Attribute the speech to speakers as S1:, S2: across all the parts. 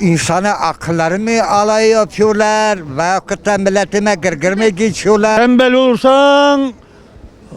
S1: İnsana akılları mı alay yapıyorlar veyahut da milletine gırgır mı geçiyorlar?
S2: Tembel olursan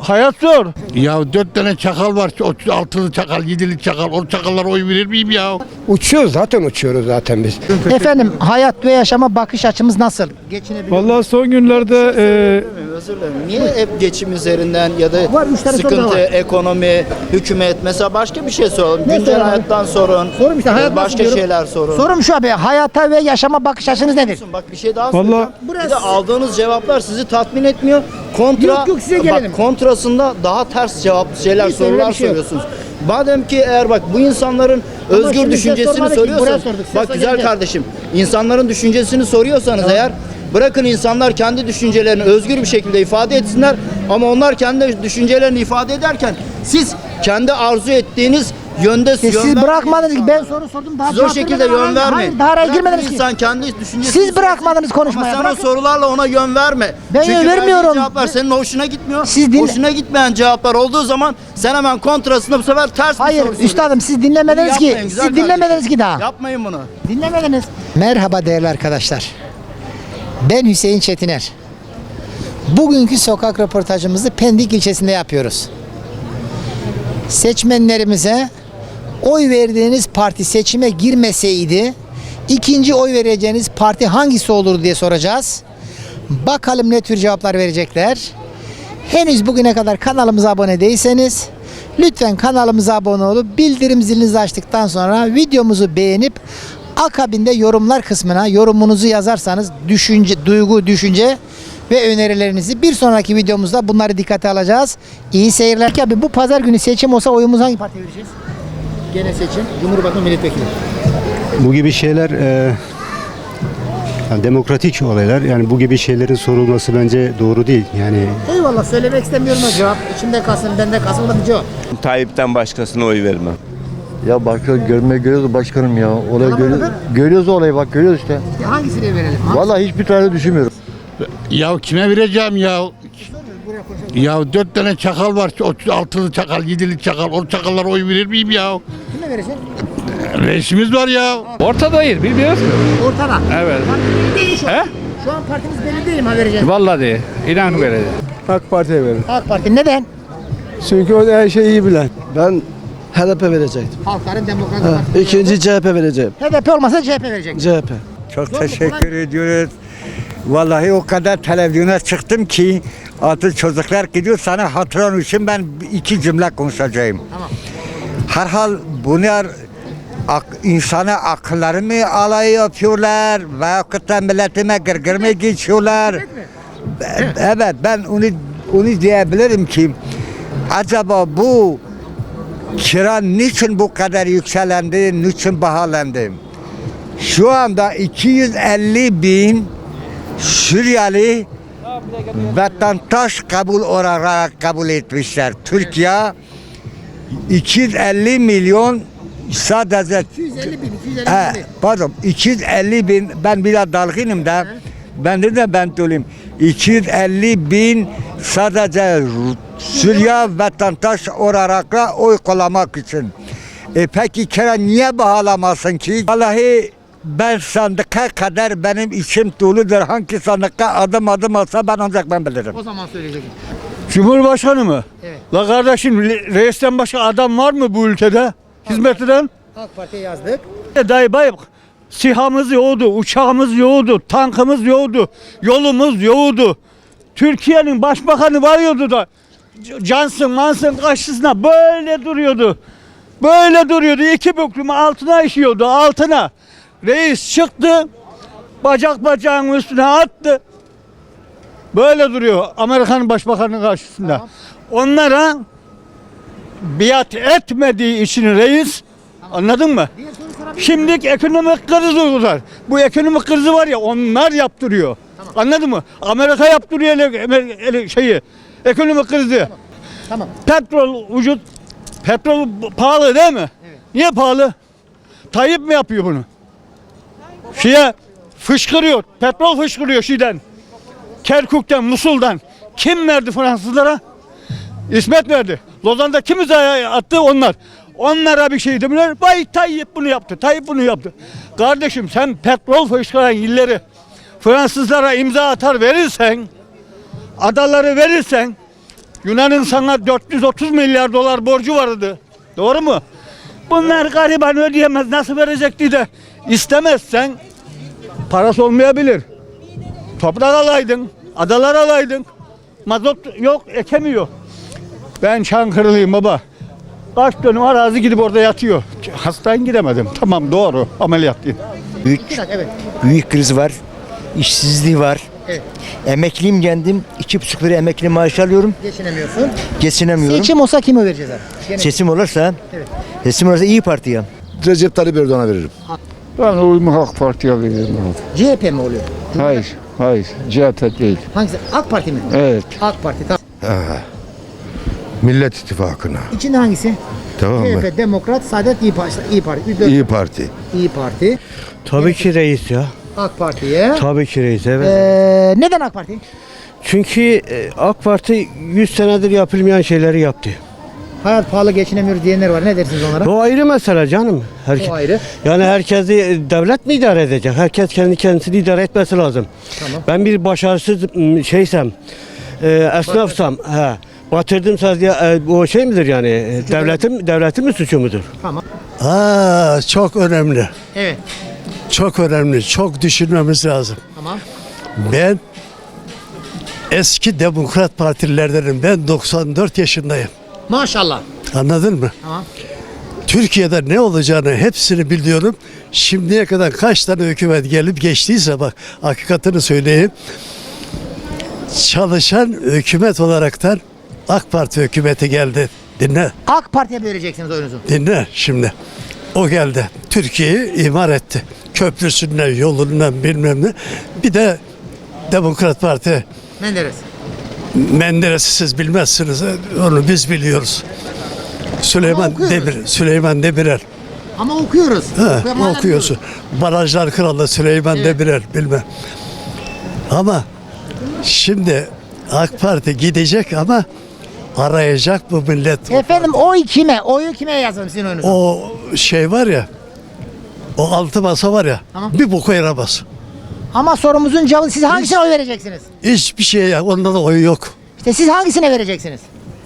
S2: hayat zor.
S3: Ya dört tane çakal var. Altılı çakal, yedili çakal. O çakallara oy verir miyim ya?
S4: Uçuyoruz zaten uçuyoruz zaten biz.
S5: Efendim hayat ve yaşama bakış açımız nasıl? Geçinebiliyor
S2: Vallahi son günlerde e,
S6: Özür dilerim. Niye hep geçim üzerinden ya da
S5: Var, üç tane soru daha
S6: sıkıntı,
S5: var.
S6: ekonomi, hükümet mesela başka bir şey soralım.
S5: Ne
S6: Güncel
S5: soralım?
S6: hayattan sorun.
S5: Sorum işte, hayat nasıl
S6: başka
S5: diyorum?
S6: şeyler sorun.
S5: Sorum şu abi hayata ve yaşama bakış açınız nedir?
S6: Bak bir şey daha
S2: Vallahi-
S6: soracağım. Bir de aldığınız cevaplar sizi tatmin etmiyor. Kontra,
S5: Yok, yok, size gelelim.
S6: Bak kontrasında daha ters cevap şeyler
S5: Hiç
S6: sorular
S5: bir şey yok.
S6: soruyorsunuz. Madem ki eğer bak bu insanların
S5: Ama
S6: özgür
S5: şimdi size
S6: düşüncesini
S5: sormadık ki, buraya
S6: soruyorsanız
S5: sorduk.
S6: Bak güzel
S5: geleceğiz.
S6: kardeşim insanların düşüncesini soruyorsanız eğer bırakın insanlar kendi düşüncelerini özgür bir şekilde ifade etsinler ama onlar kendi düşüncelerini ifade ederken siz kendi arzu ettiğiniz yönde
S5: Siz,
S6: yön
S5: siz bırakmadınız ki ben soru sordum daha
S6: Siz o şekilde yön vermeyin.
S5: Hayır daha araya girmediniz
S6: bir
S5: ki.
S6: insan kendi düşüncesini
S5: Siz bırakmadınız konuşmaya.
S6: Ama sen o sorularla ona yön verme.
S5: Ben
S6: Çünkü
S5: yön vermiyorum.
S6: cevaplar senin hoşuna gitmiyor.
S5: Siz dinle-
S6: Hoşuna gitmeyen cevaplar olduğu zaman sen hemen kontrasında bu sefer ters bir
S5: Hayır
S6: soru soruyorsun.
S5: üstadım siz dinlemediniz ki. Siz dinlemediniz ki daha.
S6: Yapmayın bunu.
S5: Dinlemediniz. Merhaba değerli arkadaşlar. Ben Hüseyin Çetiner. Bugünkü sokak röportajımızı Pendik ilçesinde yapıyoruz. Seçmenlerimize oy verdiğiniz parti seçime girmeseydi ikinci oy vereceğiniz parti hangisi olur diye soracağız. Bakalım ne tür cevaplar verecekler. Henüz bugüne kadar kanalımıza abone değilseniz lütfen kanalımıza abone olup bildirim zilinizi açtıktan sonra videomuzu beğenip akabinde yorumlar kısmına yorumunuzu yazarsanız düşünce, duygu, düşünce ve önerilerinizi bir sonraki videomuzda bunları dikkate alacağız. İyi seyirler. Abi bu pazar günü seçim olsa oyumuzu hangi partiye vereceğiz? Gene seçim. Cumhurbaşkanı milletvekili.
S7: Bu gibi şeyler e, yani demokratik olaylar. Yani bu gibi şeylerin sorulması bence doğru değil. Yani
S5: Eyvallah söylemek istemiyorum o cevap. İçimde kalsın, bende kalsın. O da bir cevap.
S8: Tayyip'ten başkasına oy vermem.
S9: Ya başka görme görüyoruz başkanım ya. Olay görüyoruz. Görüyoruz olayı bak görüyoruz işte.
S5: Hangisini verelim?
S9: Vallahi hiçbir tane düşünmüyorum.
S3: Ya kime vereceğim ya? Ya dört tane çakal var. Altılı çakal, yedili çakal. O çakallara oy verir miyim ya?
S5: Kime vereceksin?
S3: Reisimiz var ya.
S2: ortadayız bilmiyoruz ki.
S5: Ortada.
S2: Evet. He?
S5: Şu an partimiz belli değil mi ha vereceğiz?
S2: Vallahi değil. İnan böyle.
S4: AK Parti'ye verin.
S5: AK Parti neden?
S4: Çünkü o her şeyi iyi bilen. Ben HDP verecektim.
S5: Halkların Demokratik Partisi.
S4: İkinci CHP vereceğim.
S5: HDP olmasa CHP verecek.
S4: CHP.
S1: Çok teşekkür ediyoruz. Vallahi o kadar televizyona çıktım ki artık çocuklar gidiyor sana hatıran için ben iki cümle konuşacağım.
S5: Tamam.
S1: Herhal bunlar ak, insana akılları mı alay yapıyorlar veyahut da milletine gırgır mı geçiyorlar? Evet ben onu onu diyebilirim ki acaba bu kira niçin bu kadar yükselendi, niçin pahalandı? Şu anda 250 bin Suriyeli vatandaş kabul olarak kabul etmişler. Türkiye 250 milyon sadece
S5: 250 bin, 250
S1: He,
S5: bin.
S1: pardon 250 bin ben biraz dalgınım da ben de ben söyleyeyim 250 bin sadece Suriye vatandaş olarak oy kullanmak için. E peki kere niye bağlamasın ki? Vallahi ben sandıka kadar benim içim doludur. Hangi sandıka adım adım olsa ben ancak ben bilirim.
S5: O zaman söyleyecektim.
S2: Cumhurbaşkanı mı?
S5: Evet.
S2: La kardeşim reisten başka adam var mı bu ülkede? Hizmet eden?
S5: AK Parti'ye yazdık.
S2: E Dayı bay sihamız yoğdu, uçağımız yoğdu, tankımız yoğdu, yolumuz yoğdu. Türkiye'nin başbakanı varıyordu da Johnson Manson karşısına böyle duruyordu. Böyle duruyordu. iki büklüm altına işiyordu altına. Reis çıktı. Bacak bacağın üstüne attı. Böyle duruyor Amerikan başbakanının karşısında. Onlara biat etmediği için reis anladın mı? Şimdilik ekonomik kriz uygular. Bu ekonomik krizi var ya onlar yaptırıyor. Anladın mı? Amerika yaptırıyor ele, ele- şeyi. Ekonomik krizi.
S5: Tamam.
S2: Petrol vücut petrol pahalı değil mi? Niye pahalı? Tayyip mi yapıyor bunu? Şeye fışkırıyor. Petrol fışkırıyor şeyden. Kerkük'ten, Musul'dan. Kim verdi Fransızlara? İsmet verdi. Lozan'da kim imzaya attı onlar? Onlara bir şey demiyorlar. Vay Tayyip bunu yaptı. Tayyip bunu yaptı. Kardeşim sen petrol fışkıran illeri Fransızlara imza atar verirsen adaları verirsen Yunan'ın sana 430 milyar dolar borcu vardı. Doğru mu? Bunlar gariban ödeyemez. Nasıl verecekti de istemezsen parası olmayabilir. Toprak alaydın, adalar alaydın. Mazot yok, ekemiyor. Ben Çankırılıyım baba. Kaç dönüm arazi gidip orada yatıyor. Hastayım gidemedim. Tamam doğru ameliyatlıyım.
S8: Büyük, büyük kriz var. İşsizliği var.
S5: Evet.
S8: Emekliyim kendim. iki buçuk lira emekli maaş alıyorum.
S5: Geçinemiyorsun.
S8: Geçinemiyorum.
S5: Seçim olsa kime vereceğiz abi? Gene-
S8: Seçim olursa,
S5: Evet.
S8: seçim olursa iyi Parti'ye.
S6: Recep Tayyip Erdoğan'a veririm.
S10: Ben oyumu AK Parti'ye veririm.
S5: CHP mi oluyor?
S10: Hayır, hayır. CHP değil.
S5: Hangisi? AK Parti mi?
S10: Evet.
S5: AK Parti tamam.
S6: Millet İttifakı'na.
S5: İçinde hangisi?
S6: Tamam
S5: CHP, Demokrat, Saadet, İyi Parti. İyi Parti. Dört-
S6: İyi Parti.
S5: İyi Parti.
S11: Tabii ki reis ya.
S5: AK Parti'ye.
S11: Tabii ki reis evet.
S5: Ee, neden AK Parti?
S11: Çünkü e, AK Parti 100 senedir yapılmayan şeyleri yaptı.
S5: Hayat pahalı geçinemiyoruz diyenler var. Ne dersiniz onlara?
S11: O ayrı mesele canım. Herke-
S5: O ayrı.
S11: Yani herkesi e, devlet mi idare edecek? Herkes kendi kendisini idare etmesi lazım.
S5: Tamam.
S11: Ben bir başarısız m, şeysem, e, esnafsam, he, batırdımsa diye e, o şey midir yani? E, devletin devletin mi suçu mudur?
S4: Aa, çok önemli.
S5: Evet.
S4: Çok önemli. Çok düşünmemiz lazım.
S5: Tamam.
S4: Ben eski demokrat partilerdenim. Ben 94 yaşındayım.
S5: Maşallah.
S4: Anladın mı?
S5: Tamam.
S4: Türkiye'de ne olacağını hepsini biliyorum. Şimdiye kadar kaç tane hükümet gelip geçtiyse bak hakikatini söyleyeyim. Çalışan hükümet olaraktan AK Parti hükümeti geldi. Dinle,
S5: AK Parti'ye mi vereceksiniz oyunuzu?
S4: dinle şimdi. O geldi. Türkiye'yi imar etti. Köprüsünden, yolundan bilmem ne. Bir de Demokrat Parti
S5: Menderes.
S4: Menderes'i siz bilmezsiniz. Onu biz biliyoruz. Süleyman. Demir, Süleyman Demirel.
S5: Ama okuyoruz.
S4: Ha, okuyorsun. Barajlar Kralı Süleyman Demirel bilmem. Ama şimdi AK Parti gidecek ama arayacak bu millet.
S5: Efendim oy kime? Oyu kime yazalım sizin oyunuzu?
S4: O şey var ya o altı masa var ya
S5: Tamam.
S4: bir boka yaramaz.
S5: Ama sorumuzun cevabı siz hangisine oy vereceksiniz?
S4: Hiçbir şey ya onda da oy yok.
S5: İşte siz hangisine vereceksiniz?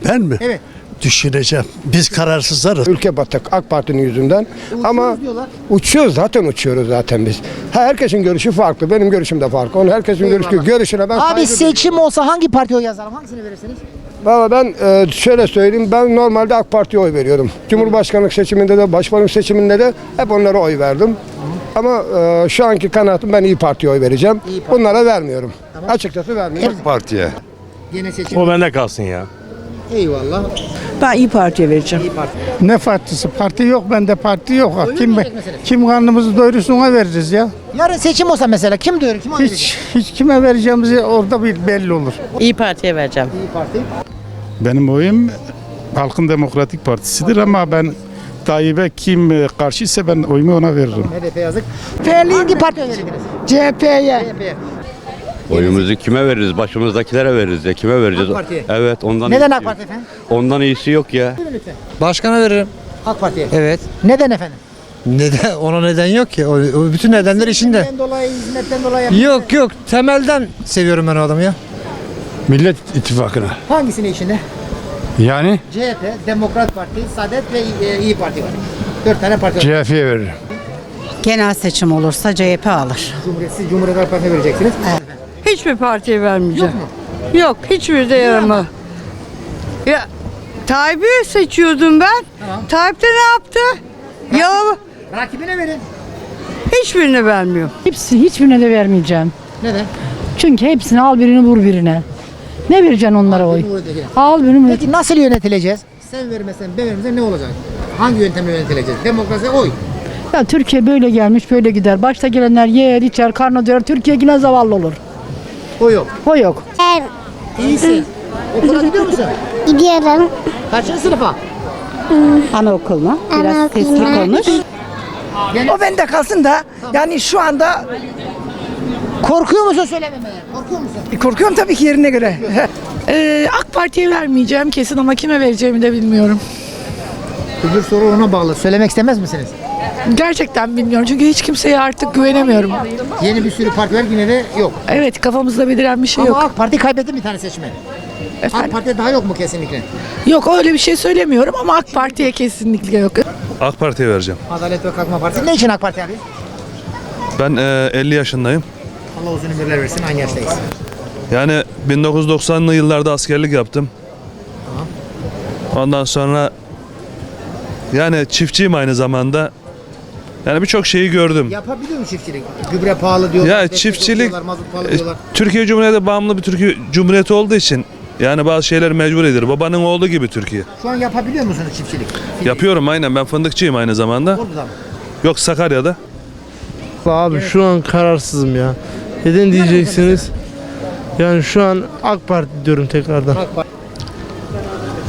S4: Ben mi?
S5: Evet.
S4: Düşüneceğim. Biz kararsızlarız.
S12: Ülke batık AK Parti'nin yüzünden. Ama
S5: diyorlar.
S12: uçuyoruz zaten uçuyoruz zaten biz. Ha, herkesin görüşü farklı. Benim görüşüm de farklı. Onun herkesin görüşü, görüşüne ben
S5: Abi
S12: saygı
S5: seçim olsa hangi partiye oy yazalım? Hangisine verirsiniz?
S12: Valla ben e, şöyle söyleyeyim. Ben normalde AK Parti'ye oy veriyorum. Cumhurbaşkanlık seçiminde de başkanlık seçiminde de hep onlara oy verdim. Ama e, şu anki kanaatim ben İyi Parti'ye oy vereceğim. Bunlara vermiyorum. Açıkçası vermiyorum.
S6: Partiye.
S5: Yine seçim.
S13: O bende kalsın ya.
S5: Eyvallah.
S14: Ben İyi Parti'ye vereceğim.
S5: İyi Parti.
S10: Ne partisi? Parti yok, bende parti yok.
S5: Oyunu
S10: Kim kim karnımızı doyurursa ona veririz ya.
S5: Yarın seçim olsa mesela kim duyurur? Kim?
S10: Hiç hiç kime vereceğimizi orada bir belli olur.
S14: İyi Parti'ye vereceğim.
S5: İyi Parti.
S10: Benim oyum Halkın Demokratik Partisi'dir ama ben Tayyip'e kim e, karşıysa ben oyumu ona veririm.
S5: HDP yazık. Hangi partiye oy verirdiniz?
S14: CHP'ye.
S13: Oyumuzu kime veririz? Başımızdakilere veririz ya. Kime vereceğiz?
S5: AK Parti'ye.
S13: Evet ondan
S5: Neden
S13: iyisi
S5: AK
S13: yok.
S5: Parti efendim?
S13: Ondan iyisi yok ya.
S8: Başkana veririm.
S5: AK Parti'ye.
S8: Evet.
S5: Neden efendim?
S8: Neden? Ona neden yok ki. O, o bütün nedenler içinde.
S5: Hizmetten dolayı, hizmetten dolayı.
S8: Yok yok. Temelden seviyorum ben o adamı ya.
S10: Millet İttifakı'na.
S5: Hangisinin içinde?
S10: Yani
S5: CHP, Demokrat Parti, Saadet ve e, İyi Parti var. Dört tane parti var.
S10: CHP'ye veririm.
S14: Genel seçim olursa CHP alır.
S5: Cumhuriyetsiz Cumhuriyet Halk Partisi'ne vereceksiniz.
S14: Hiçbir partiye vermeyeceğim.
S5: Yok
S14: Yok, hiçbir de yaramaz. Ya Tayyip'i seçiyordum ben. Tayyip de ne yaptı? Ya
S5: Rakibine verin.
S14: hiçbirini vermiyor.
S15: Hepsi hiçbirine de vermeyeceğim.
S5: Neden?
S15: Çünkü hepsini al birini vur birine. Ne vereceksin onlara oy? Al vur.
S5: Peki nasıl yönetileceğiz? Sen vermesen ben vermesen ne olacak? Hangi yöntemle yönetileceğiz? Demokrasi oy.
S15: Ya Türkiye böyle gelmiş böyle gider. Başta gelenler yer içer karnı doyar. Türkiye yine zavallı olur.
S5: Oy yok.
S15: O yok.
S5: İyisin. Okula gidiyor musun?
S14: Gidiyorum
S5: Kaçıncı sınıfa?
S14: anaokuluna. Biraz sesli konuş.
S15: O bende kalsın da yani şu anda
S5: korkuyor musun söylememeye? Korkuyor musun?
S15: korkuyorum tabii ki yerine göre.
S14: AK Parti'ye vermeyeceğim kesin ama kime vereceğimi de bilmiyorum.
S5: Öbür soru ona bağlı. Söylemek istemez misiniz?
S14: Gerçekten bilmiyorum çünkü hiç kimseye artık güvenemiyorum.
S5: Yeni bir sürü parti var yine de yok.
S14: Evet kafamızda beliren bir şey
S5: Ama
S14: yok.
S5: AK Parti kaybetti bir tane seçmen. AK
S14: Efendim?
S5: Parti daha yok mu kesinlikle?
S14: Yok öyle bir şey söylemiyorum ama AK Parti'ye kesinlikle yok.
S16: AK Parti'ye vereceğim.
S5: Adalet ve Kalkınma Partisi. Ne için AK Parti?
S16: Ben e, 50 yaşındayım.
S5: Allah uzun ömürler versin aynı yaştayız.
S16: Yani 1990'lı yıllarda askerlik yaptım. Ondan sonra yani çiftçiyim aynı zamanda. Yani birçok şeyi gördüm.
S5: Yapabiliyor mu çiftçilik? Gübre pahalı diyorlar.
S16: Ya
S5: destek
S16: çiftçilik
S5: diyorlar, mazot pahalı
S16: e,
S5: diyorlar.
S16: Türkiye Cumhuriyeti bağımlı bir Türkiye Cumhuriyeti olduğu için yani bazı şeyler mecbur edilir. Babanın oğlu gibi Türkiye.
S5: Şu an yapabiliyor musunuz çiftçilik?
S16: Yapıyorum aynen ben fındıkçıyım aynı zamanda.
S5: Ordu'da mı?
S16: Yok Sakarya'da.
S17: Abi şu an kararsızım ya. Neden diyeceksiniz? Yani şu an AK Parti diyorum tekrardan.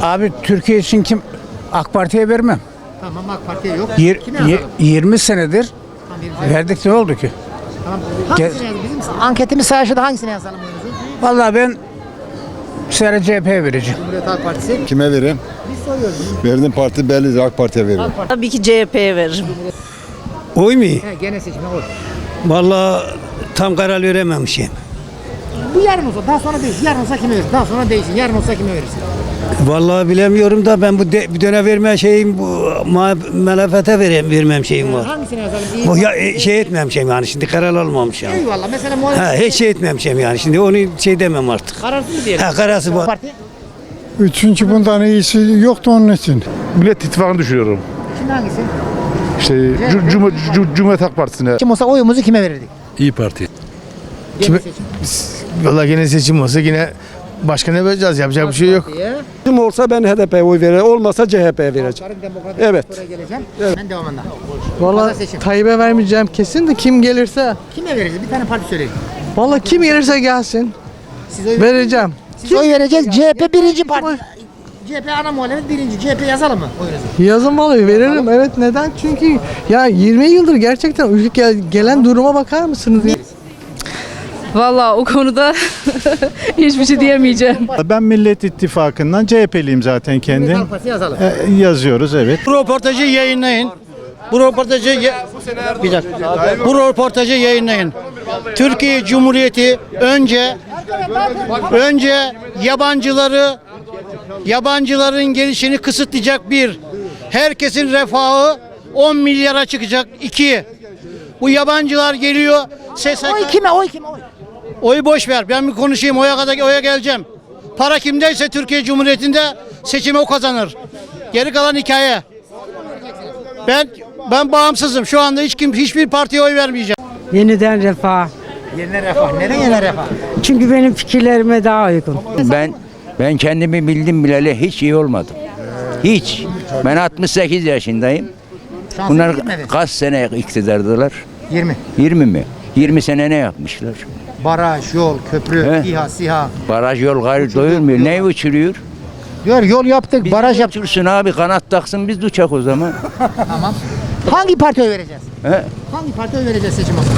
S11: Abi Türkiye için kim AK Parti'ye vermem.
S5: Tamam AK Parti'ye yok.
S11: Yir-
S5: Kime
S11: ye-
S5: yazalım?
S11: 20 senedir
S5: Tamam, bir
S11: verdik ne oldu ki?
S5: Tamam. Hangisine yazalım? Bizim anketimiz sayesinde hangisine yazalım oyunuzu?
S11: Vallahi ben Sera CHP'ye vereceğim.
S5: Cumhuriyet Halk Partisi.
S6: Kime vereyim?
S5: Biz soruyoruz.
S6: Verdiğim parti bellidir. AK Parti'ye veririm.
S14: Tabii ki CHP'ye veririm.
S11: Oy mu?
S5: He, gene seçime oy.
S11: Vallahi tam karar verememişim.
S5: Bu yarın olsa daha sonra değişir. Yarın olsa kime verirsin? Daha sonra değişir. Yarın olsa kime verirsin?
S11: Vallahi bilemiyorum da ben bu de, bir dönem verme şeyim bu ma, melafete verem, vermem şeyim var.
S5: Hangisine yazalım? İyi
S11: Bu ya e, şey etmemişim yani şimdi karar almamışım.
S5: Eyvallah. Mesela
S11: Ha,
S5: muhalefet.
S11: hiç şey etmemişim yani şimdi onu şey demem artık.
S5: Kararsız mı diyelim?
S11: Ha kararsı bu.
S5: Parti.
S18: Üçüncü bundan iyisi yoktu onun için.
S19: Millet İttifakı'nı düşünüyorum.
S5: Şimdi hangisi?
S19: İşte
S5: Cu- Cu-
S19: Cumhuriyet Halk Partisi'ne.
S5: Kim olsa oyumuzu kime verirdik?
S16: İyi Parti.
S5: Kime? Seçim.
S17: Valla gene seçim olsa yine başka ne vereceğiz yapacak bir şey yok.
S18: Kim olsa ben HDP'ye oy veririm. Olmasa CHP'ye vereceğim. Evet.
S5: Geleceğim. Ben devamında.
S17: Valla
S5: seçim.
S17: Tayyip'e vermeyeceğim kesin de kim gelirse.
S5: Kime veririz? Bir tane parti söyleyin.
S17: Valla kim gelirse gelsin.
S5: Siz oy,
S17: Vereceğim.
S5: siz oy vereceğiz. CHP birinci parti. CHP ana muhalefet birinci. CHP yazalım mı oyunuzu?
S17: Yazın vallahi veririm. Evet neden? Çünkü ya 20 yıldır gerçekten ülke gel- gelen duruma bakar mısınız? Ya?
S14: Valla o konuda hiçbir şey diyemeyeceğim.
S18: Ben Millet İttifakı'ndan CHP'liyim zaten kendim.
S5: Halk Partisi yazalım.
S18: yazıyoruz evet.
S7: Bu röportajı yayınlayın. Bu röportajı ye- bir dakika. Bu röportajı yayınlayın. Türkiye Cumhuriyeti önce önce yabancıları yabancıların gelişini kısıtlayacak bir. Herkesin refahı 10 milyara çıkacak iki. Bu yabancılar geliyor. Ses
S5: Oy kime? Oy kime? Oy.
S7: Oyu boş ver. Ben bir konuşayım. Oya kadar oya geleceğim. Para kimdeyse Türkiye Cumhuriyeti'nde seçimi o kazanır. Geri kalan hikaye. Ben ben bağımsızım. Şu anda hiç kim hiçbir partiye oy vermeyeceğim.
S20: Yeniden refah.
S5: Yerine refah. Neden yerine refah?
S20: Çünkü benim fikirlerime daha uygun.
S9: Ben ben kendimi bildim bileli hiç iyi olmadım. Hiç. Ben 68 yaşındayım. Bunlar kaç sene iktidardılar?
S5: 20.
S9: 20 mi? 20 sene ne yapmışlar?
S5: Baraj, yol, köprü,
S9: He.
S5: İHA, SİHA.
S9: Baraj yol gayrı doyurmuyor. Ne uçuruyor?
S5: Diyor yol yaptık, baraj yaptık.
S9: Uçursun abi kanat taksın biz de uçak o zaman.
S5: Tamam. Hangi partiye vereceğiz?
S9: He?
S5: Hangi partiye vereceğiz seçim olsa?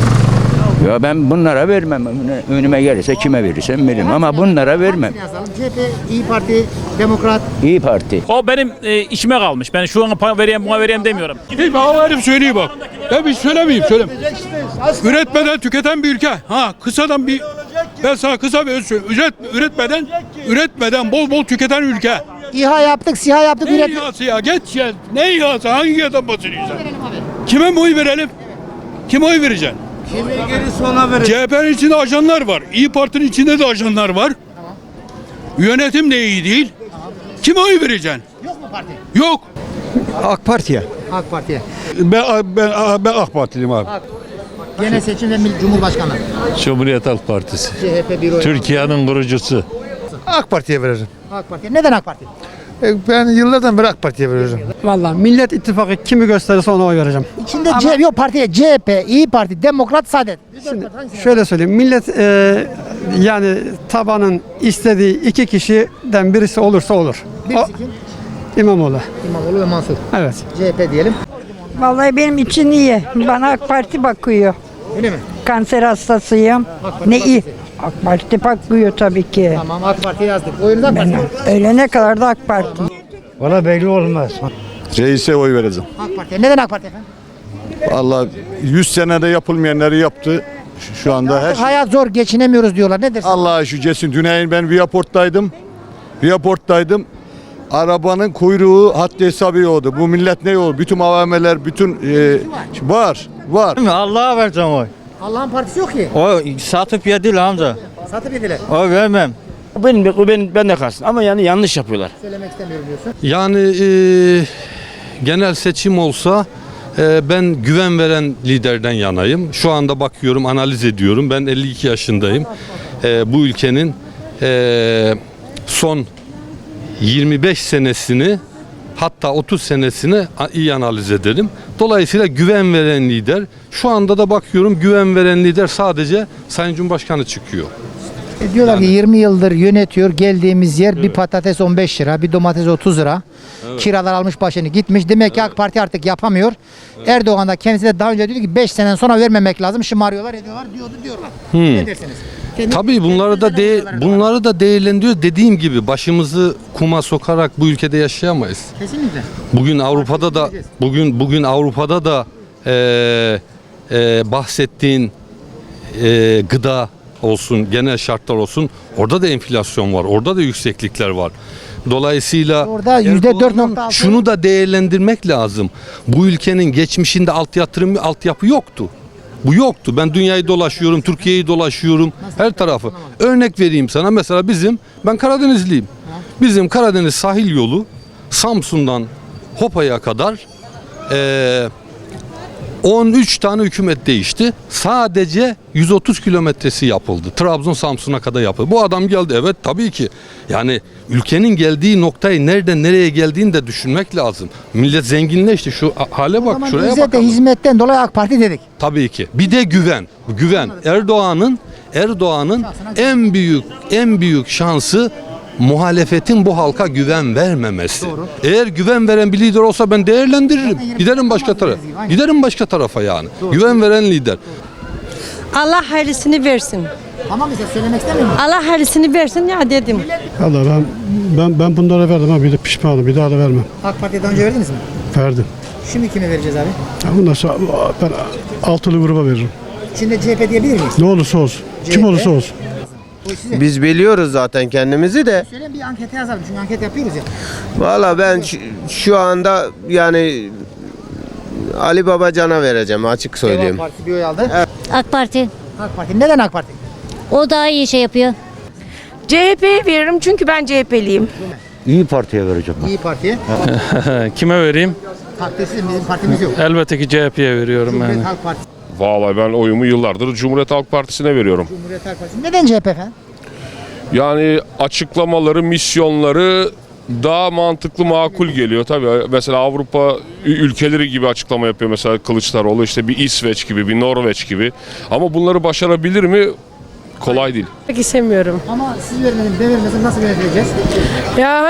S9: Ya ben bunlara vermem. Önüme- gelirse kime verirsem veririm ama bunlara vermem.
S5: Yazalım? CHP, İyi Parti, Demokrat.
S9: İyi Parti.
S11: O benim e, işime kalmış. Ben şu an vereyim buna vereyim demiyorum.
S19: Hey bana herif söyleyeyim bak. Ben bir söylemeyeyim söyleyeyim. Üretmeden tüketen bir ülke. Ha kısadan bir ben sana kısa bir öz. Üret, üretmeden üretmeden bol bol tüketen ülke.
S5: İHA yaptık, SİHA yaptık,
S19: Ne
S5: üret.
S19: İHA'sı ya geç ya. Ne İHA'sı hangi İHA'dan bahsediyorsun sen? Kime mi oy verelim? Kime oy vereceksin? CHP'nin içinde ajanlar var. İyi Parti'nin içinde de ajanlar var. Yönetim de iyi değil. Kime oy vereceksin?
S5: Yok mu parti?
S19: Yok.
S18: AK Parti'ye.
S5: AK Parti'ye.
S19: Ben ben ben AK Partiliyim abi.
S5: Genel seçim ve Cumhurbaşkanı.
S16: Cumhuriyet Halk Partisi.
S5: CHP bir oy.
S16: Türkiye'nin kurucusu.
S17: AK Parti'ye veririm.
S5: AK Parti. Neden AK Parti?
S17: Ben yıllardan beri AK Parti'ye veririm.
S18: Vallahi Millet İttifakı kimi gösterirse ona oy vereceğim.
S5: İçinde CHP, yok partiye CHP, İyi Parti, Demokrat, Saadet.
S18: Şimdi şöyle söyleyeyim. Millet e, yani tabanın istediği iki kişiden birisi olursa olur.
S5: Birisi kim?
S18: İmamoğlu.
S5: İmamoğlu ve Mansur.
S18: Evet.
S5: CHP diyelim.
S20: Vallahi benim için iyi. Bana AK Parti bakıyor.
S5: Öyle mi?
S20: Kanser hastasıyım. Ne iyi. AK Parti bakıyor tabii ki.
S5: Tamam AK Parti'ye yazdık. Oyunuz AK Parti.
S20: Ölene kadar da AK Parti.
S11: Valla belli olmaz.
S21: Reis'e oy vereceğim.
S5: AK Parti'ye. Neden AK Parti efendim?
S21: Vallahi 100 senede yapılmayanları yaptı. Şu- Şu anda her şey.
S5: hayat zor geçinemiyoruz diyorlar. Ne dersin?
S21: Allah'a şükür. Düneyin ben Viyaport'taydım. Viyaport'taydım. Arabanın kuyruğu haddi hesabı yoktu. Bu millet ne oldu? Bütün AVM'ler, bütün e, var, var.
S2: Allah'a vereceğim oy.
S5: Allah'ın partisi yok ki.
S2: O satıp yediler amca.
S5: Satıp yediler.
S2: O vermem.
S7: Benim, ben, ben de kalsın ama yani yanlış yapıyorlar.
S5: Söylemek istemiyorum diyorsun.
S22: Yani genel seçim olsa ben güven veren liderden yanayım. Şu anda bakıyorum, analiz ediyorum. Ben 52 yaşındayım. bu ülkenin son 25 senesini hatta 30 senesini iyi analiz edelim. Dolayısıyla güven veren lider. Şu anda da bakıyorum güven veren lider sadece Sayın Cumhurbaşkanı çıkıyor.
S5: E, diyorlar ki 20 yıldır yönetiyor. Geldiğimiz yer bir patates 15 lira, bir domates 30 lira. Kiralar almış başını gitmiş. Demek ki AK Parti artık yapamıyor. Erdoğan da kendisi de daha önce dedi ki 5 sene sonra vermemek lazım. Şımarıyorlar ediyorlar diyordu diyorlar. Ne dersiniz? Kendi-
S22: Tabii bunları da de, bunları da değerlendiriyor. Dediğim gibi başımızı kuma sokarak bu ülkede yaşayamayız.
S5: Kesinlikle.
S22: Bugün Avrupa'da da bugün bugün Avrupa'da da eee, eee, bahsettiğin eee, gıda olsun, genel şartlar olsun. Orada da enflasyon var. Orada da yükseklikler var. Dolayısıyla
S5: Orada yüzde 4.6
S22: şunu da değerlendirmek lazım. Bu ülkenin geçmişinde alt yatırım altyapı yoktu. Bu yoktu. Ben dünyayı dolaşıyorum, Türkiye'yi dolaşıyorum, her tarafı. Örnek vereyim sana. Mesela bizim, ben Karadenizliyim. Bizim Karadeniz sahil yolu Samsun'dan Hopa'ya kadar eee 13 tane hükümet değişti. Sadece 130 kilometresi yapıldı. Trabzon Samsun'a kadar yapıldı. Bu adam geldi evet tabii ki. Yani ülkenin geldiği noktayı nereden nereye geldiğini de düşünmek lazım. Millet zenginleşti. Şu hale bak
S5: zaman
S22: şuraya
S5: İzzet de hizmetten dolayı AK Parti dedik.
S22: Tabii ki. Bir de güven. Güven. Erdoğan'ın Erdoğan'ın en büyük en büyük şansı muhalefetin bu halka güven vermemesi. Eğer güven veren bir lider olsa ben değerlendiririm. Giderim başka tarafa. Giderim başka tarafa yani. Güven veren lider.
S14: Allah hayırlısını versin.
S5: Tamam işte söylemek istemiyorum.
S14: Allah hayırlısını versin ya dedim.
S12: Allah ben ben ben bunlara verdim ama bir de pişmanım. Bir daha da vermem.
S5: AK Parti'ye daha önce verdiniz mi?
S12: Verdim.
S5: Şimdi kime vereceğiz abi?
S12: Bundan sonra ben altılı gruba veririm.
S5: Şimdi CHP diyebilir miyiz?
S12: Ne olursa olsun. Kim olursa olsun.
S6: Biz biliyoruz zaten kendimizi de.
S5: Söyleyin bir ankete yazalım çünkü anket yapıyoruz ya.
S6: Valla ben şu, şu anda yani Ali Babacan'a vereceğim açık söyleyeyim.
S5: Partisi bir oy aldı.
S23: AK Parti.
S5: AK Parti. Neden AK Parti?
S23: O daha iyi şey yapıyor.
S14: CHP'ye veririm çünkü ben CHP'liyim.
S9: İyi Parti'ye vereceğim.
S5: İyi Parti.
S22: Kime vereyim?
S5: Haklısın bizim partimiz yok.
S22: Elbette ki CHP'ye veriyorum
S5: Cumhuriyet Halk Partisi.
S21: Vallahi ben oyumu yıllardır Cumhuriyet Halk Partisi'ne veriyorum.
S5: Cumhuriyet Halk Partisi. Neden CHP efendim?
S21: Yani açıklamaları, misyonları daha mantıklı, makul geliyor. Tabii mesela Avrupa ülkeleri gibi açıklama yapıyor mesela Kılıçdaroğlu işte bir İsveç gibi, bir Norveç gibi. Ama bunları başarabilir mi? Kolay değil.
S14: Pek istemiyorum.
S5: Ama siz vermediniz, ben vermesem nasıl yöneteceğiz?
S14: Ya